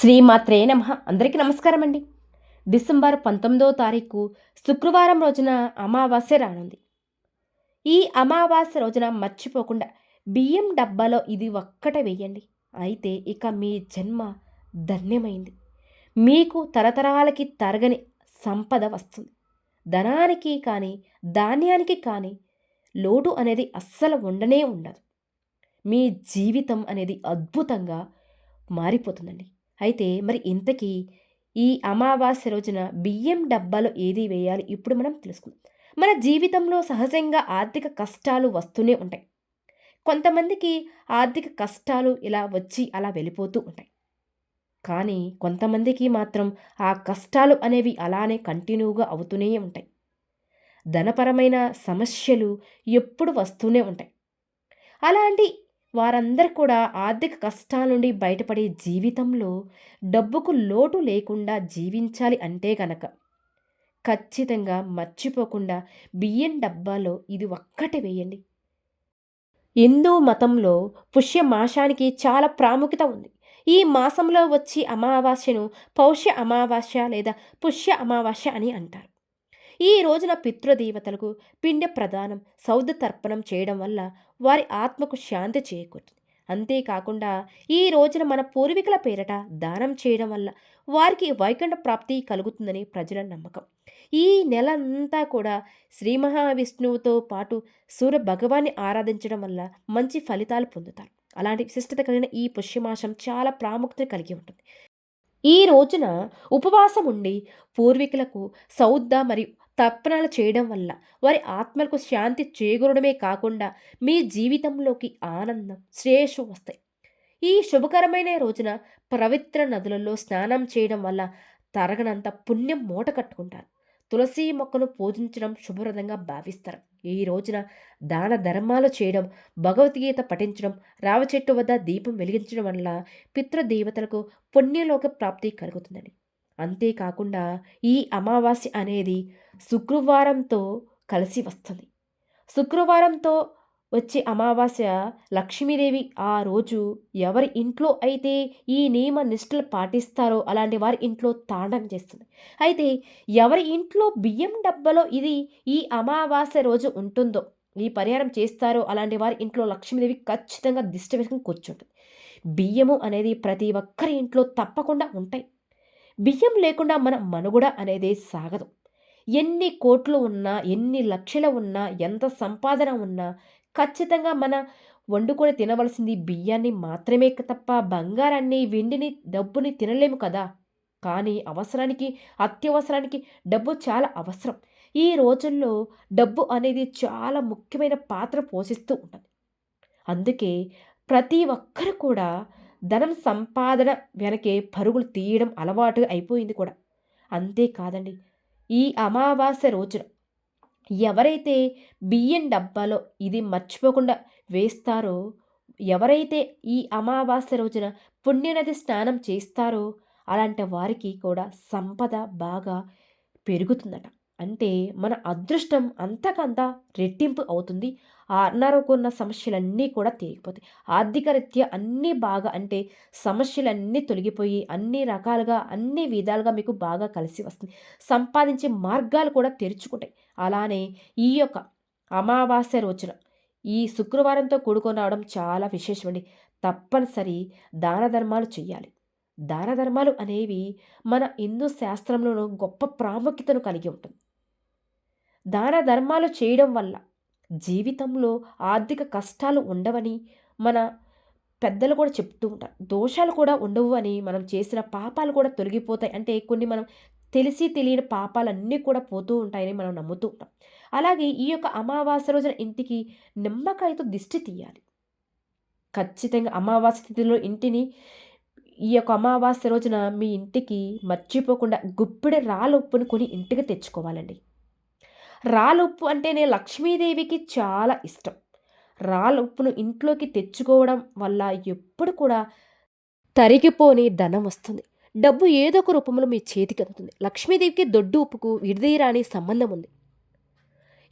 శ్రీమాత్రే నమ. అందరికీ నమస్కారం అండి. డిసెంబర్ పంతొమ్మిదవ తారీఖు శుక్రవారం రోజున అమావాస్య రానుంది. ఈ అమావాస్య రోజున మర్చిపోకుండా బియ్యం డబ్బాలో ఇది ఒక్కటే వేయండి. అయితే ఇక మీ జన్మ ధన్యమైంది. మీకు తరతరాలకి తరగని సంపద వస్తుంది. ధనానికి కానీ ధాన్యానికి కానీ లోటు అనేది అస్సలు ఉండనే ఉండదు. మీ జీవితం అనేది అద్భుతంగా మారిపోతుందండి. అయితే మరి ఇంతకీ ఈ అమావాస్య రోజున బియ్యం డబ్బాలో ఏది వేయాలి? ఇప్పుడు మనం తెలుసుకుందాం. మన జీవితంలో సహజంగా ఆర్థిక కష్టాలు వస్తూనే ఉంటాయి. కొంతమందికి ఆర్థిక కష్టాలు ఇలా వచ్చి అలా వెళ్ళిపోతూ ఉంటాయి. కానీ కొంతమందికి మాత్రం ఆ కష్టాలు అనేవి అలానే కంటిన్యూగా అవుతూనే ఉంటాయి. ధనపరమైన సమస్యలు ఎప్పుడు వస్తూనే ఉంటాయి. అలాంటి వారందరూ కూడా ఆర్థిక కష్టాల నుండి బయటపడే జీవితంలో డబ్బుకు లోటు లేకుండా జీవించాలి అంటే గనక. ఖచ్చితంగా మర్చిపోకుండా బియ్యం డబ్బాలో ఇది ఒక్కటి వేయండి. హిందూ మతంలో పుష్యమాసానికి చాలా ప్రాముఖ్యత ఉంది. ఈ మాసంలో వచ్చి అమావాస్యను పౌష్య అమావాస్య లేదా పుష్య అమావాస్య అని అంటారు. ఈ రోజున పితృదేవతలకు పిండ ప్రదానం సౌద తర్పణం చేయడం వల్ల వారి ఆత్మకు శాంతి చేకూరుతుంది. అంతేకాకుండా ఈ రోజున మన పూర్వీకుల పేరట దానం చేయడం వల్ల వారికి వైకుంఠ ప్రాప్తి కలుగుతుందని ప్రజల నమ్మకం. ఈ నెల అంతా కూడా శ్రీ మహావిష్ణువుతో పాటు సూర్య భగవాన్ని ఆరాధించడం వల్ల మంచి ఫలితాలు పొందుతారు. అలాంటి విశిష్టత కలిగిన ఈ పుష్యమాసం చాలా ప్రాముఖ్యత కలిగి ఉంటుంది. ఈ రోజున ఉపవాసం ఉండి పూర్వీకులకు సౌద్ద మరియు తర్పణాలు చేయడం వల్ల వారి ఆత్మలకు శాంతి చేకూరడమే కాకుండా మీ జీవితంలోకి ఆనందం శ్రేయస్సు వస్తాయి. ఈ శుభకరమైన రోజున పవిత్ర నదులలో స్నానం చేయడం వల్ల తరగనంత పుణ్యం మూట కట్టుకుంటారు. తులసి మొక్కను పూజించడం శుభప్రదంగా భావిస్తారు. ఈ రోజున దాన ధర్మాలు చేయడం భగవద్గీత పఠించడం రావ చెట్టు వద్ద దీపం వెలిగించడం వల్ల పితృదేవతలకు పుణ్యలోక ప్రాప్తి కలుగుతుందని. అంతేకాకుండా ఈ అమావాస్య అనేది శుక్రవారంతో కలిసి వస్తుంది. శుక్రవారంతో వచ్చే అమావాస్య లక్ష్మీదేవి ఆ రోజు ఎవరి ఇంట్లో అయితే ఈ నియమ నిష్ఠలు పాటిస్తారో అలాంటి వారి ఇంట్లో తాండం చేస్తుంది. అయితే ఎవరి ఇంట్లో బియ్యం డబ్బాలో ఇది ఈ అమావాస్య రోజు ఉంటుందో ఈ పరిహారం చేస్తారో అలాంటి వారి ఇంట్లో లక్ష్మీదేవి ఖచ్చితంగా దిష్టి వేసుకుని కూర్చుంటుంది. బియ్యము అనేది ప్రతి ఒక్కరి ఇంట్లో తప్పకుండా ఉంటాయి. బియ్యం లేకుండా మన మనుగడ అనేది సాగదు. ఎన్ని కోట్లు ఉన్నా ఎన్ని లక్షలు ఉన్నా ఎంత సంపాదన ఉన్నా ఖచ్చితంగా మన వండుకొని తినవలసింది బియ్యాన్ని మాత్రమే తప్ప బంగారాన్ని వెండిని డబ్బుని తినలేము కదా. కానీ అవసరానికి అత్యవసరానికి డబ్బు చాలా అవసరం. ఈ రోజుల్లో డబ్బు అనేది చాలా ముఖ్యమైన పాత్ర పోషిస్తూ ఉంటుంది అందుకే ప్రతి ఒక్కరు కూడా ధనం సంపాదన వెనకే పరుగులు తీయడం అలవాటు అయిపోయింది కూడా. అంతేకాదండి ఈ అమావాస్య రోజున ఎవరైతే బియ్యం డబ్బాలో ఇది మర్చిపోకుండా వేస్తారో ఎవరైతే ఈ అమావాస్య రోజున పుణ్యనది స్నానం చేస్తారో అలాంటి వారికి కూడా సంపద బాగా పెరుగుతుందట. అంటే మన అదృష్టం అంతకంత రెట్టింపు అవుతుంది. ఆ ఉన్న సమస్యలన్నీ కూడా తీరిపోతాయి ఆర్థిక రీత్యా అన్నీ బాగా అంటే సమస్యలన్నీ తొలగిపోయి అన్ని రకాలుగా అన్ని విధాలుగా మీకు బాగా కలిసి వస్తుంది. సంపాదించే మార్గాలు కూడా తెరుచుకుంటాయి. అలానే ఈ యొక్క అమావాస్య రోజున ఈ శుక్రవారంతో కూడుకొని రావడం చాలా విశేషమండి. తప్పనిసరి దాన ధర్మాలు చేయాలి దాన ధర్మాలు అనేవి మన హిందూ శాస్త్రంలోనూ గొప్ప ప్రాముఖ్యతను కలిగి ఉంటుంది దాన ధర్మాలు చేయడం వల్ల జీవితంలో ఆర్థిక కష్టాలు ఉండవని మన పెద్దలు కూడా చెప్తూ ఉంటారు. దోషాలు కూడా ఉండవు అని మనం చేసిన పాపాలు కూడా తొలగిపోతాయి. అంటే కొన్ని మనం తెలిసి తెలియని పాపాలన్నీ కూడా పోతూ ఉంటాయని మనం నమ్ముతూ ఉంటాం. అలాగే ఈ యొక్క అమావాస్య రోజున ఇంటికి నిమ్మకాయతో దిష్టి తీయాలి. ఖచ్చితంగా అమావాస్య తిథిలో ఇంటిని ఈ యొక్క అమావాస్య రోజున మీ ఇంటికి మర్చిపోకుండా గుప్పిడి రాళ్ళ ఉప్పుని కొని ఇంటికి తెచ్చుకోవాలండి. రాళ్ళ ఉప్పు అంటేనే లక్ష్మీదేవికి చాలా ఇష్టం. రాళ్ళ ఉప్పును ఇంట్లోకి తెచ్చుకోవడం వల్ల ఎప్పుడు కూడా తరిగిపోని ధనం వస్తుంది. డబ్బు ఏదో ఒక రూపంలో మీ చేతికి అందుతుంది. లక్ష్మీదేవికి దొడ్డు ఉప్పుకు విడదీయరాని సంబంధం ఉంది.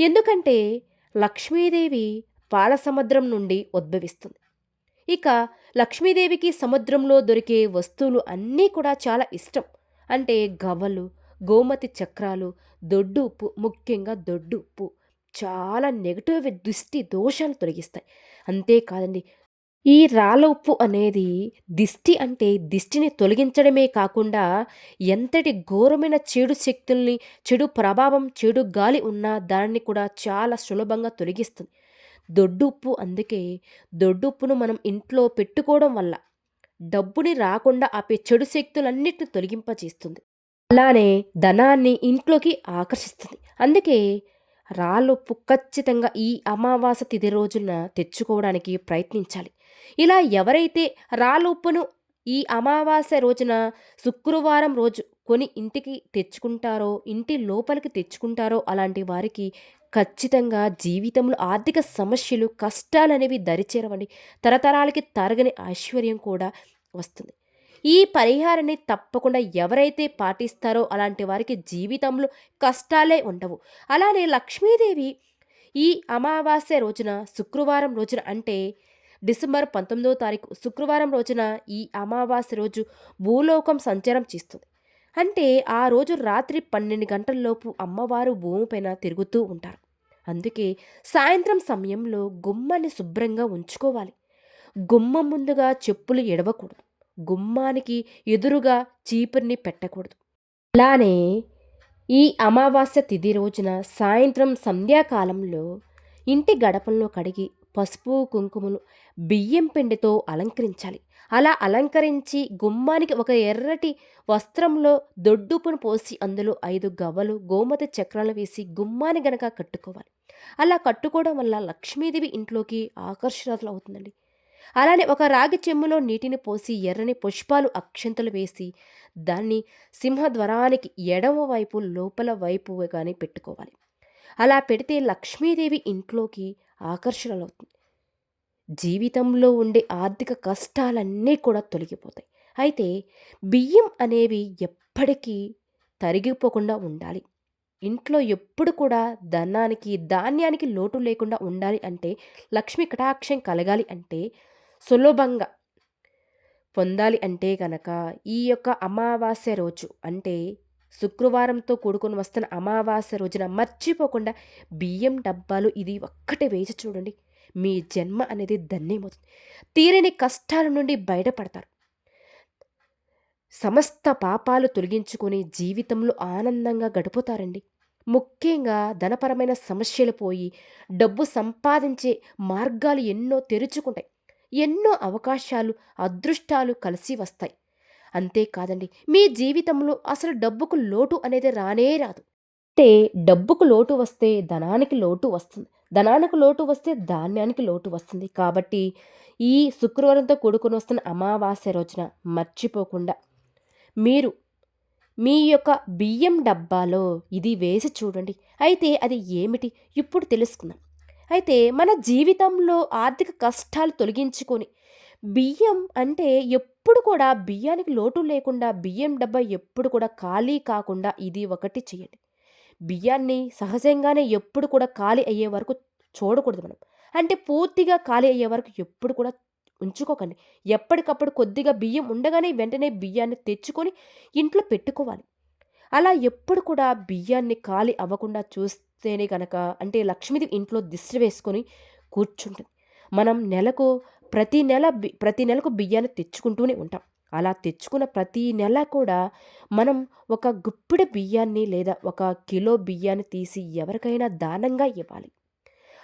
ఎందుకంటే లక్ష్మీదేవి పాల సముద్రం నుండి ఉద్భవిస్తుంది. ఇక లక్ష్మీదేవికి సముద్రంలో దొరికే వస్తువులు అన్నీ కూడా చాలా ఇష్టం. అంటే గవ్వలు గోమతి చక్రాలు దొడ్డు ఉప్పు ముఖ్యంగా దొడ్డు ఉప్పు చాలా నెగటివ్ దృష్టి దోషాలు తొలగిస్తాయి. అంతేకాదండి ఈ రాళ్ళ ఉప్పు అనేది దిష్టి అంటే దిష్టిని తొలగించడమే కాకుండా ఎంతటి ఘోరమైన చెడు శక్తుల్ని చెడు ప్రభావం చెడు గాలి ఉన్నా దాన్ని కూడా చాలా సులభంగా తొలగిస్తుంది. దొడ్డు ఉప్పు అందుకే దొడ్డు ఉప్పును మనం ఇంట్లో పెట్టుకోవడం వల్ల డబ్బుని రాకుండా ఆపే చెడు శక్తులన్నిటిని తొలగింపచేస్తుంది అలానే ధనాన్ని ఇంట్లోకి ఆకర్షిస్తుంది. అందుకే రాళ్ళుప్పు ఖచ్చితంగా ఈ అమావాస తిది రోజున తెచ్చుకోవడానికి ప్రయత్నించాలి. ఇలా ఎవరైతే రాళ్ళుప్పును ఈ అమావాస్య రోజున శుక్రవారం రోజు కొని ఇంటికి తెచ్చుకుంటారో ఇంటి లోపలికి తెచ్చుకుంటారో అలాంటి వారికి ఖచ్చితంగా జీవితంలో ఆర్థిక సమస్యలు కష్టాలనేవి దరిచేరవండి. తరతరాలకి తరగని ఐశ్వర్యం కూడా వస్తుంది. ఈ పరిహారాన్ని తప్పకుండా ఎవరైతే పాటిస్తారో అలాంటి వారికి జీవితంలో కష్టాలే ఉండవు. అలానే లక్ష్మీదేవి ఈ అమావాస్య రోజున శుక్రవారం రోజున అంటే డిసెంబర్ పంతొమ్మిదో తారీఖు శుక్రవారం రోజున ఈ అమావాస్య రోజు భూలోకం సంచారం చేస్తుంది. అంటే ఆ రోజు రాత్రి పన్నెండు గంటల్లోపు అమ్మవారు భూమిపైన తిరుగుతూ ఉంటారు. అందుకే సాయంత్రం సమయంలో గుమ్మాన్ని శుభ్రంగా ఉంచుకోవాలి. గుమ్మం ముందుగా చెప్పులు ఎడవకూడదు. గుమ్మానికి ఎదురుగా చీపుర్ని పెట్టకూడదు. అలానే ఈ అమావాస్య తిథి రోజున సాయంత్రం సంధ్యాకాలంలో ఇంటి గడపంలో కడిగి పసుపు కుంకుమలు బియ్యం పిండితో అలంకరించాలి. అలా అలంకరించి గుమ్మానికి ఒక ఎర్రటి వస్త్రంలో దొడ్డుపును పోసి అందులో ఐదు గవ్వలు గోమతి చక్రాలు వేసి గుమ్మాని గనక కట్టుకోవాలి. అలా కట్టుకోవడం వల్ల లక్ష్మీదేవి ఇంట్లోకి ఆకర్షణలు అవుతుందండి అలానే ఒక రాగి చెమ్ములో నీటిని పోసి ఎర్రని పుష్పాలు అక్షంతలు వేసి దాన్ని సింహద్వారానికి ఎడమ వైపు లోపల వైపు కానీ పెట్టుకోవాలి. అలా పెడితే లక్ష్మీదేవి ఇంట్లోకి ఆకర్షణలవుతుంది. జీవితంలో ఉండే ఆర్థిక కష్టాలన్నీ కూడా తొలగిపోతాయి. అయితే బియ్యం అనేవి ఎప్పటికీ తరిగిపోకుండా ఉండాలి. ఇంట్లో ఎప్పుడు కూడా ధనానికి ధాన్యానికి లోటు లేకుండా ఉండాలి అంటే లక్ష్మి కటాక్షం కలగాలి అంటే సులభంగా పొందాలి అంటే గనక ఈ యొక్క అమావాస్య రోజు అంటే శుక్రవారంతో కూడుకొని వస్తున్న అమావాస్య రోజున మర్చిపోకుండా బియ్యం డబ్బాలు ఇది ఒక్కటే వేసి చూడండి. మీ జన్మ అనేది ధన్యమవుతుంది. తీరని కష్టాల నుండి బయటపడతారు. సమస్త పాపాలు తొలగించుకొని జీవితంలో ఆనందంగా గడుపుతారండి. ముఖ్యంగా ధనపరమైన సమస్యలు పోయి డబ్బు సంపాదించే మార్గాలు ఎన్నో తెరుచుకుంటాయి. ఎన్నో అవకాశాలు అదృష్టాలు కలిసి వస్తాయి. అంతేకాదండి మీ జీవితంలో అసలు డబ్బుకు లోటు అనేది రానే రాదు. అంటే డబ్బుకు లోటు వస్తే ధనానికి లోటు వస్తుంది. ధనానికి లోటు వస్తే ధాన్యానికి లోటు వస్తుంది. కాబట్టి ఈ శుక్రవారంతో కూడుకొని వస్తున్న అమావాస్య రోజున మర్చిపోకుండా మీరు మీ యొక్క బియ్యం డబ్బాలో ఇది వేసి చూడండి. అయితే అది ఏమిటి? ఇప్పుడు తెలుసుకుందాం. అయితే మన జీవితంలో ఆర్థిక కష్టాలు తొలగించుకొని బియ్యం అంటే ఎప్పుడు కూడా బియ్యానికి లోటు లేకుండా బియ్యం డబ్బా ఎప్పుడు కూడా ఖాళీ కాకుండా ఇది ఒకటి చేయండి. బియ్యాన్ని సహజంగానే ఎప్పుడు కూడా ఖాళీ అయ్యే వరకు చూడకూడదు మనం. అంటే పూర్తిగా ఖాళీ అయ్యే వరకు ఎప్పుడు కూడా ఉంచుకోకండి. ఎప్పటికప్పుడు కొద్దిగా బియ్యం ఉండగానే వెంటనే బియ్యాన్ని తెచ్చుకొని ఇంట్లో పెట్టుకోవాలి. అలా ఎప్పుడు కూడా బియ్యాన్ని ఖాళీ అవ్వకుండా చూస్తే చూస్తేనే కనుక అంటే లక్ష్మీదేవి ఇంట్లో దిష్టి వేసుకొని కూర్చుంటుంది. మనం నెలకు ప్రతి నెల బి ప్రతి నెలకు బియ్యాన్ని తెచ్చుకుంటూనే ఉంటాం. అలా తెచ్చుకున్న ప్రతి నెల కూడా మనం ఒక గుప్పిడి బియ్యాన్ని లేదా ఒక కిలో బియ్యాన్ని తీసి ఎవరికైనా దానంగా ఇవ్వాలి.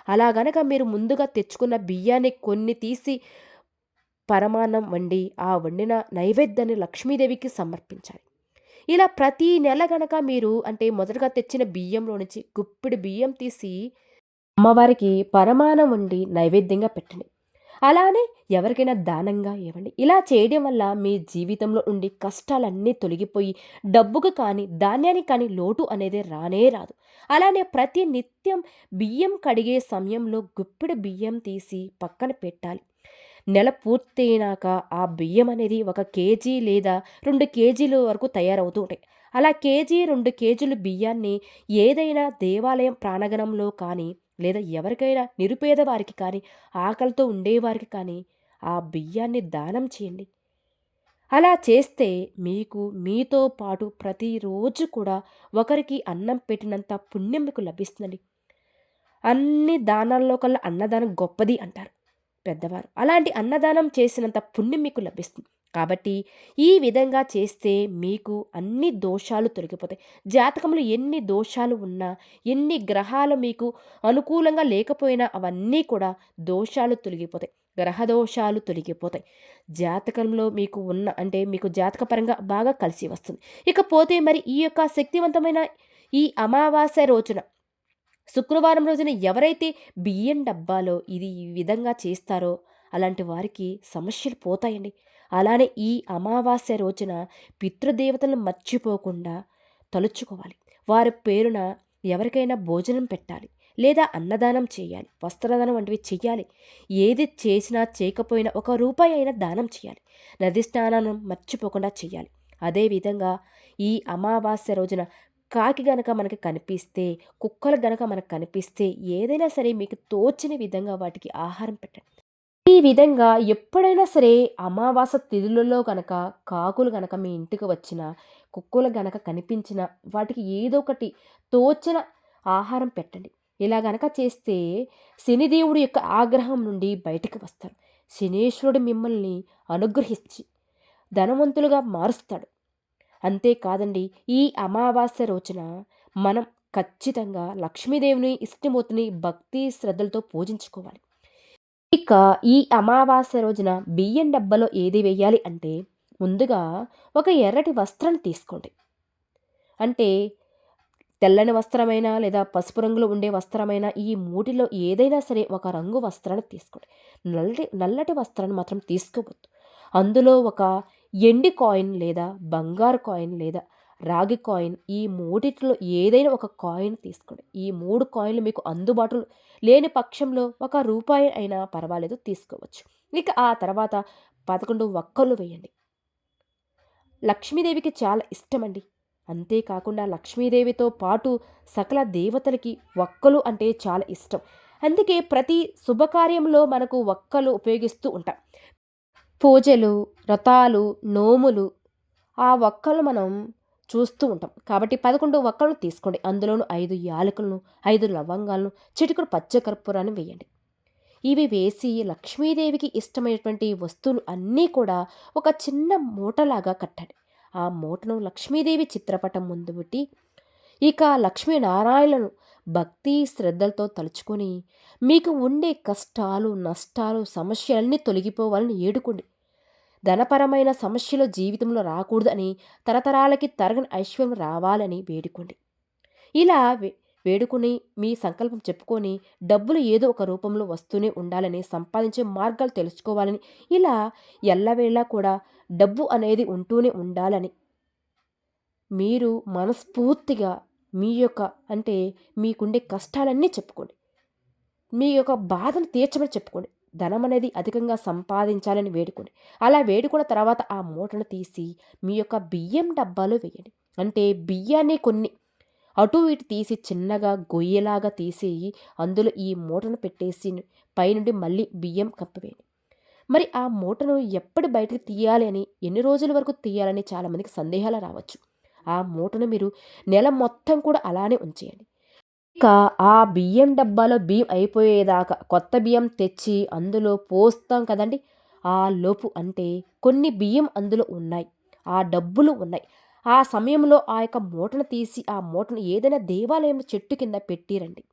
అలా గనక మీరు ముందుగా తెచ్చుకున్న బియ్యాన్ని కొన్ని తీసి పరమాన్నం వండి ఆ వండిన నైవేద్యాన్ని లక్ష్మీదేవికి సమర్పించాలి. ఇలా ప్రతి నెల గనక మీరు అంటే మొదటగా తెచ్చిన బియ్యంలో నుంచి గుప్పిడి బియ్యం తీసి అమ్మవారికి పరమానం వండి నైవేద్యంగా పెట్టండి. అలానే ఎవరికైనా దానంగా ఇవ్వండి. ఇలా చేయడం వల్ల మీ జీవితంలో ఉండి కష్టాలన్నీ తొలగిపోయి డబ్బుకు కానీ ధాన్యానికి కానీ లోటు అనేది రానే రాదు. అలానే ప్రతి నిత్యం బియ్యం కడిగే సమయంలో గుప్పిడి బియ్యం తీసి పక్కన పెట్టాలి. నెల పూర్తయినాక ఆ బియ్యం అనేది ఒక కేజీ లేదా రెండు కేజీల వరకు తయారవుతూ ఉంటాయి. అలా కేజీ రెండు కేజీలు బియ్యాన్ని ఏదైనా దేవాలయం ప్రాణగణంలో కానీ లేదా ఎవరికైనా నిరుపేద వారికి కానీ ఆకలితో ఉండేవారికి కానీ ఆ బియ్యాన్ని దానం చేయండి. అలా చేస్తే మీకు మీతో పాటు ప్రతిరోజు కూడా ఒకరికి అన్నం పెట్టినంత పుణ్యం మీకు లభిస్తుందండి. అన్ని దానాల్లో కల్లా అన్నదానం గొప్పది అంటారు. పెద్దవారు. అలాంటి అన్నదానం చేసినంత పుణ్యం మీకు లభిస్తుంది. కాబట్టి ఈ విధంగా చేస్తే మీకు అన్ని దోషాలు తొలగిపోతాయి. జాతకంలో ఎన్ని దోషాలు ఉన్నా ఎన్ని గ్రహాలు మీకు అనుకూలంగా లేకపోయినా అవన్నీ కూడా దోషాలు తొలగిపోతాయి. గ్రహ దోషాలు తొలగిపోతాయి. జాతకంలో మీకు ఉన్న అంటే మీకు జాతకపరంగా బాగా కలిసి వస్తుంది. ఇకపోతే మరి ఈ యొక్క శక్తివంతమైన ఈ అమావాస్య రోజున శుక్రవారం రోజున ఎవరైతే బియ్యం డబ్బాలో ఇది ఈ విధంగా చేస్తారో అలాంటి వారికి సమస్యలు పోతాయండి. అలానే ఈ అమావాస్య రోజున పితృదేవతలను మర్చిపోకుండా తలుచుకోవాలి. వారి పేరున ఎవరికైనా భోజనం పెట్టాలి లేదా అన్నదానం చేయాలి వస్త్రదానం వంటివి చేయాలి. ఏది చేసినా చేయకపోయినా ఒక రూపాయి అయినా దానం చేయాలి. నది స్నానం మర్చిపోకుండా చేయాలి. అదేవిధంగా ఈ అమావాస్య రోజున కాకి గనక మనకి కనిపిస్తే కుక్కలు గనక మనకు కనిపిస్తే ఏదైనా సరే మీకు తోచిన విధంగా వాటికి ఆహారం పెట్టండి. ఈ విధంగా ఎప్పుడైనా సరే అమావాస తిథులలో గనక కాకులు గనక మీ ఇంటికి వచ్చిన కుక్కలు గనక కనిపించిన వాటికి ఏదో ఒకటి తోచిన ఆహారం పెట్టండి. ఇలా గనక చేస్తే శనిదేవుడి యొక్క ఆగ్రహం నుండి బయటకు వస్తారు శనీశ్వరుడు మిమ్మల్ని అనుగ్రహించి ధనవంతులుగా మారుస్తాడు. అంతేకాదండి ఈ అమావాస్య రోజున మనం ఖచ్చితంగా లక్ష్మీదేవిని ఇష్టమూర్తిని భక్తి శ్రద్ధలతో పూజించుకోవాలి. ఇక ఈ అమావాస్య రోజున బియ్యం డబ్బలో ఏది వేయాలి అంటే ముందుగా ఒక ఎర్రటి వస్త్రం తీసుకోండి. అంటే తెల్లని వస్త్రమైనా లేదా పసుపు రంగులో ఉండే వస్త్రమైనా ఈ మూటిలో ఏదైనా సరే ఒక రంగు వస్త్రాన్ని తీసుకోండి. నల్లటి నల్లటి వస్త్రాన్ని మాత్రం తీసుకోవద్దు. అందులో ఒక ఎండి కాయిన్ లేదా బంగారు కాయిన్ లేదా రాగి కాయిన్ ఈ మూడిట్లో ఏదైనా ఒక కాయిన్ తీసుకోండి. ఈ మూడు కాయిన్లు మీకు అందుబాటులో లేని పక్షంలో ఒక రూపాయి అయినా పర్వాలేదు తీసుకోవచ్చు. ఇక ఆ తర్వాత పదకొండు ఒక్కలు వేయండి. లక్ష్మీదేవికి చాలా ఇష్టమండి. అంతేకాకుండా లక్ష్మీదేవితో పాటు సకల దేవతలకి ఒక్కలు అంటే చాలా ఇష్టం. అందుకే ప్రతి శుభకార్యంలో మనకు ఒక్కలు ఉపయోగిస్తూ ఉంటాం. పూజలు వ్రతాలు నోములు ఆ వక్కలు మనం చూస్తూ ఉంటాం. కాబట్టి పదకొండు ఒక్కలను తీసుకోండి. అందులోనూ ఐదు యాలకులను ఐదు లవంగాలను చిటికుడు పచ్చకర్పూరాన్ని వేయండి. ఇవి వేసి లక్ష్మీదేవికి ఇష్టమైనటువంటి వస్తువులు అన్నీ కూడా ఒక చిన్న మూటలాగా కట్టండి. ఆ మూటను లక్ష్మీదేవి చిత్రపటం ముందు పెట్టి ఇక లక్ష్మీనారాయణను భక్తి శ్రద్ధలతో తలుచుకొని మీకు ఉండే కష్టాలు నష్టాలు సమస్యలన్నీ తొలగిపోవాలని ఏడుకోండి. ధనపరమైన సమస్యలు జీవితంలో రాకూడదని తరతరాలకి తరగని ఐశ్వర్యం రావాలని వేడుకోండి. ఇలా వేడుకుని మీ సంకల్పం చెప్పుకొని డబ్బులు ఏదో ఒక రూపంలో వస్తూనే ఉండాలని సంపాదించే మార్గాలు తెలుసుకోవాలని ఇలా ఎల్లవేళ కూడా డబ్బు అనేది ఉంటూనే ఉండాలని మీరు మనస్ఫూర్తిగా మీ యొక్క అంటే మీకుండే కష్టాలన్నీ చెప్పుకోండి. మీ యొక్క బాధను తీర్చమని చెప్పుకోండి. ధనం అనేది అధికంగా సంపాదించాలని వేడుకోండి. అలా వేడుకున్న తర్వాత ఆ మూటను తీసి మీ యొక్క బియ్యం డబ్బాలో వేయండి. అంటే బియ్యాన్ని కొన్ని అటు ఇటు తీసి చిన్నగా గొయ్యలాగా తీసి అందులో ఈ మూటను పెట్టేసి పైనుండి మళ్ళీ బియ్యం కప్పివేయండి మరి ఆ మూటను ఎప్పుడు బయటకు తీయాలి అని ఎన్ని రోజుల వరకు తీయాలని చాలామందికి సందేహాలు రావచ్చు. ఆ మూటను మీరు నెల మొత్తం కూడా అలానే ఉంచేయండి. ఇక ఆ బియ్యం డబ్బాలో బియ్యం అయిపోయేదాకా కొత్త బియ్యం తెచ్చి అందులో పోస్తాం కదండి. ఆ లోపు అంటే కొన్ని బియ్యం అందులో ఉన్నాయి. ఆ డబ్బులు ఉన్నాయి. ఆ సమయంలో ఆ యొక్క మూటను తీసి ఆ మూటను ఏదైనా దేవాలయంలో చెట్టు కింద పెట్టిరండి.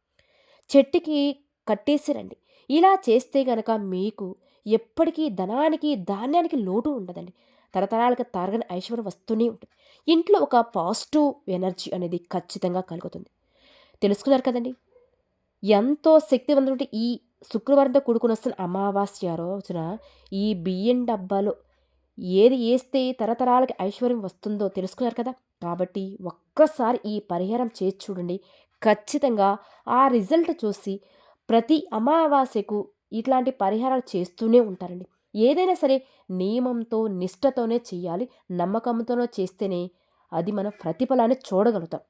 చెట్టుకి కట్టేసిరండి. ఇలా చేస్తే గనక మీకు ఎప్పటికీ ధనానికి ధాన్యానికి లోటు ఉండదండి. తరతరాలకు తారగని ఐశ్వర్యం వస్తూనే ఉంటుంది. ఇంట్లో ఒక పాజిటివ్ ఎనర్జీ అనేది ఖచ్చితంగా కలుగుతుంది. తెలుసుకున్నారు కదండి? ఎంతో శక్తివంతుడి ఈ శుక్రవారంతో కూడుకుని వస్తున్న అమావాస్య రోజున ఈ బియ్యం డబ్బాలో ఏది వేస్తే తరతరాలకి ఐశ్వర్యం వస్తుందో తెలుసుకున్నారు కదా? కాబట్టి ఒక్కసారి ఈ పరిహారం చేసి చూడండి. ఖచ్చితంగా ఆ రిజల్ట్ చూసి ప్రతి అమావాస్యకు ఇట్లాంటి పరిహారాలు చేస్తూనే ఉంటారండి. ఏదైనా సరే నియమంతో నిష్టతోనే చేయాలి నమ్మకంతోనే చేస్తేనే అది మన ప్రతిఫలాన్ని చూడగలుగుతాం.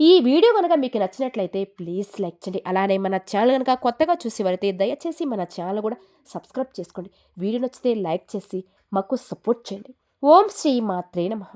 ఈ వీడియో కనుక మీకు నచ్చినట్లయితే ప్లీజ్ లైక్ చేయండి. అలానే మన ఛానల్ కనుక కొత్తగా చూసేవారైతే దయచేసి మన ఛానల్ కూడా సబ్స్క్రైబ్ చేసుకోండి. వీడియో నచ్చితే లైక్ చేసి మాకు సపోర్ట్ చేయండి. ఓం శ్రీ మాత్రే నమః.